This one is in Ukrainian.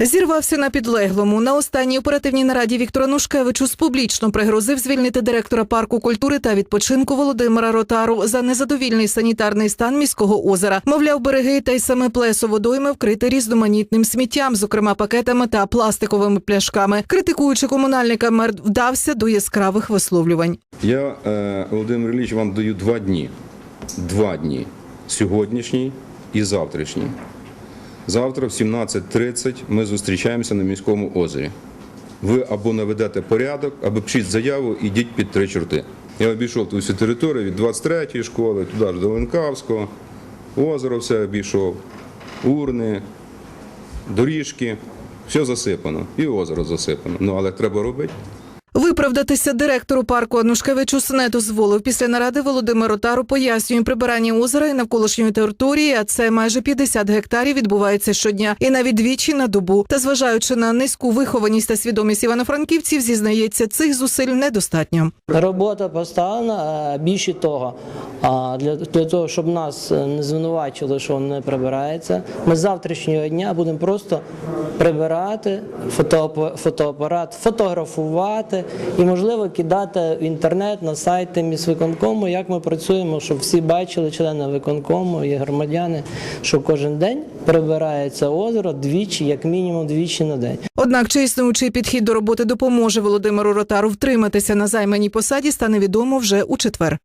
Зірвався на підлеглому. На останній оперативній нараді Віктор Анушкевичус публічно пригрозив звільнити директора парку культури та відпочинку Володимира Ротару за незадовільний санітарний стан міського озера. Мовляв, береги та й саме плесо водойми вкрите різноманітним сміттям, зокрема пакетами та пластиковими пляшками. Критикуючи комунальника, мер вдався до яскравих висловлювань. Я, е, Володимир Ілліч, вам даю два дні. Два дні. Сьогоднішній і завтрашній. Завтра в 17.30 ми зустрічаємося на міському озері. Ви або наведете порядок, або пишіть заяву, ідіть під три чорти. Я обійшов ту всю територію від 23-ї школи, туди ж до Ленкавського, озеро все обійшов, урни, доріжки, все засипано. І озеро засипано. Ну але треба робити. Виправдатися директору парку Анушкевичус не дозволив. Після наради Володимир Ротару пояснює прибирання озера і навколишньої території, а це майже 50 гектарів відбувається щодня і навіть двічі на добу. Та зважаючи на низьку вихованість та свідомість івано-франківців, зізнається, цих зусиль недостатньо. Робота поставлена. Більше того, для, для того, щоб нас е, не звинувачили, що не прибирається, ми з завтрашнього дня будемо просто прибирати фотоап- фотоапарат, фотографувати і, можливо, кидати в інтернет на сайти міськвиконкому, як ми працюємо, щоб всі бачили, члени виконкому і громадяни, що кожен день прибирається озеро двічі, як мінімум двічі на день. Однак, чи існуючий підхід до роботи допоможе Володимиру Ротару втриматися на займаній посаді, стане відомо вже у четвер.